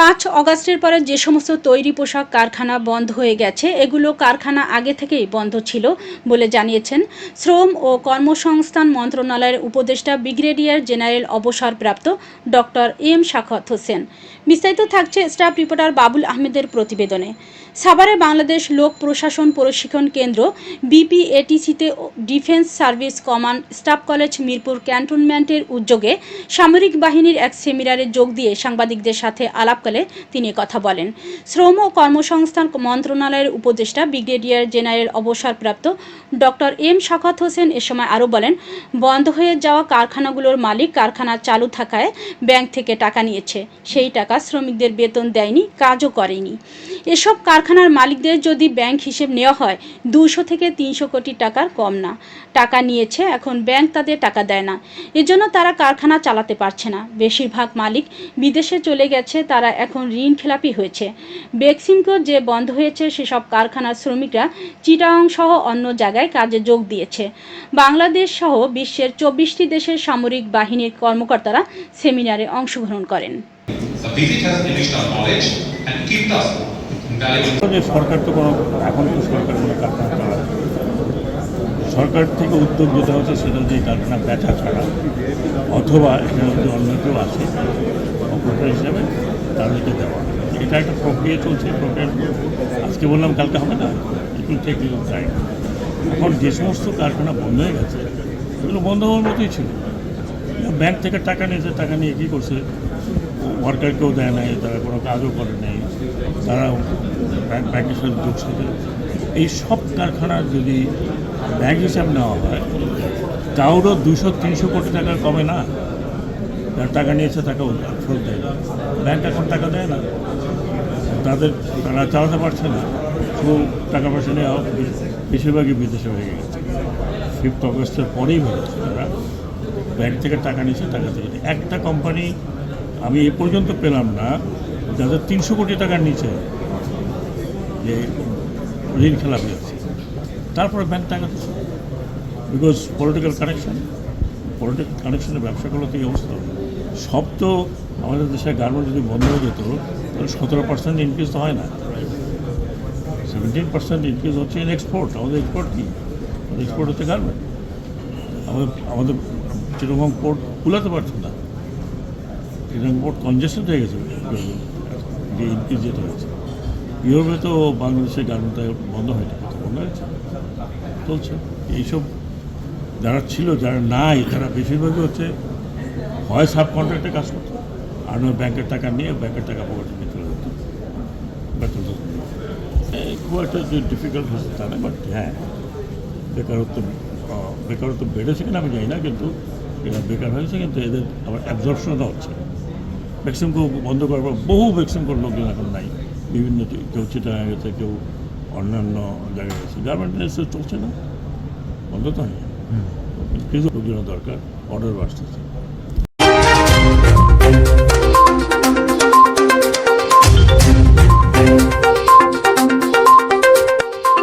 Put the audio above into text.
পাঁচ অগাস্টের পরে যে সমস্ত তৈরি পোশাক কারখানা বন্ধ হয়ে গেছে, এগুলো কারখানা আগে থেকেই বন্ধ ছিল বলে জানিয়েছেন শ্রম ও কর্মসংস্থান মন্ত্রণালয়ের উপদেষ্টা ব্রিগেডিয়ার জেনারেল অবসরপ্রাপ্ত ডক্টর এম শাখত হোসেন। বিস্তারিত থাকছে স্টাফ রিপোর্টার বাবুল আহমেদের প্রতিবেদনে। সাভারে বাংলাদেশ লোক প্রশাসন প্রশিক্ষণ কেন্দ্র, বিপিএটিসিতে defence service command staff college Mirpur ক্যান্টনমেন্টের উদ্যোগে সামরিক বাহিনীর এক সেমিনারে যোগ দিয়ে সাংবাদিকদের সাথে আলাপকালে তিনি কথা বলেন। শ্রম ও কর্মসংস্থান মন্ত্রণালয়ের উপদেষ্টা ব্রিগেডিয়ার জেনারেল অবসরপ্রাপ্ত ডক্টর এম শখাত হোসেন এ সময় আরও বলেন, বন্ধ হয়ে যাওয়া কারখানাগুলোর মালিক কারখানা চালু থাকায় ব্যাংক থেকে টাকা নিয়েছে। সেই টাকা শ্রমিকদের বেতন দেয়নি, কাজও করেনি। এসব কারখানার মালিকদের যদি ব্যাংক হিসেব নেওয়া হয় দুশো থেকে তিনশো কোটি টাকার কম না। টাকা নিয়েছে, এখন ব্যাংক তাদের টাকা দেয় না। এজন্য তারা কারখানা চালাতে পারছে না। বেশিরভাগ মালিক বিদেশে চলে গেছে, তারা এখন ঋণ খেলাপি হয়েছে। বেক্সিমকো যে বন্ধ হয়েছে, সেসব কারখানার শ্রমিকরা চিটাং সহ অন্য জায়গায় কাজে যোগ দিয়েছে। বাংলাদেশ সহ বিশ্বের চব্বিশটি দেশের সামরিক বাহিনীর কর্মকর্তারা সেমিনারে অংশগ্রহণ করেন। The visit has our knowledge and kept us সরকার তো কোনো, এখন তো সরকার কোনো কারখানা চালায় সরকার থেকে উদ্যোগ যেটা হচ্ছে সেটা যে কারখানা বেচা ছাড়া। অথবা এখানে যদি অন্য কেউ আসে অপারেটর হিসাবে তাদেরকে দেওয়া এটা একটা প্রক্রিয়া চলছে প্রক্রিয়া আজকে বললাম, কালকে হবে না? একটু টেক টাইম এখন যে সমস্ত কারখানা বন্ধ হয়ে গেছে, এগুলো বন্ধ হওয়ার মতোই ছিল। ব্যাংক থেকে টাকা নিয়েছে, টাকা নিয়ে কী করছে? ওয়ার্কারকেও দেয় নাই, তারা কোনো কাজও করে নাই। তারা ব্যাংকের সাথে। যোগ এই সব কারখানার যদি ব্যাংক হিসাব নেওয়া হয় কারোরও দুশো, তিনশো কোটি টাকার কমে না। যারা টাকা নিয়েছে টাকা ফেরত দেয় না। ব্যাংক এখন টাকা দেয় না। তাদের তারা চালাতে পারছে না। শুধু টাকা পয়সা নেওয়া বেশিরভাগই বিদেশে হয়ে গেছে। ফিফথ অগস্টের পরেই হয়েছে তারা ব্যাংক থেকে টাকা নিয়েছে, টাকা থেকে একটা কোম্পানি আমি এ পর্যন্ত পেলাম না। যাদের তিনশো কোটি টাকার নিচে যে ঋণ খেলাপি আছে তারপরে ব্যাংক টাকা বিকজ পলিটিক্যাল কানেকশন পলিটিক্যাল কানেকশনের ব্যবসা করলে তো এই অবস্থা। সব তো আমাদের দেশের গার্মেন্ট যদি বন্ধ হয়ে যেত, তাহলে সতেরো পার্সেন্ট ইনক্রিজ তো হয় না। সেভেন্টিন পার্সেন্ট ইনক্রিজ হচ্ছে ইন এক্সপোর্ট আমাদের এক্সপোর্ট কী? আমাদের এক্সপোর্ট হচ্ছে গার্মেন্ট আমাদের আমাদের চিরকম পোর্ট কুলাতে পারছে না। চিরকম পোর্ট কনজেস্টেড হয়ে গেছে। যে ইনক্রিজ হয়েছে। ইউরোপে তো বাংলাদেশের গার্মেন্ট বন্ধ হয়নি কোথাও বন্ধ হয়েছে। চলছে। এইসব যারা ছিল, যারা নাই, তারা বেশিরভাগই হচ্ছে হয় সাব কন্ট্রাক্টে কাজ করতো। আর নয় ব্যাংকের টাকা নিয়ে ব্যাংকের টাকা পকেটে চলে যেত। বেতন খুব একটা যে ডিফিকাল্ট হচ্ছে তা না বাট হ্যাঁ বেকারত্ব বেকারত্ব বেড়েছে কিনা আমি জানি না, কিন্তু, এরা বেকার হয়েছে, কিন্তু এদের আবার অ্যাবজর্পশনও হচ্ছে। ভ্যাকসিনকো বন্ধ করার পর বহু ভ্যাকসিনকোর লোকজন এখন নাই। বিভিন্ন কেউ চিটাগাঁ গেছে কেউ অন্যান্য জায়গায় গেছে। গার্মেন্ট ইন্ডাস্ট্রি চলছে না। বন্ধ তো হয় কিছু লোকজনের দরকার। অর্ডার আসতেছে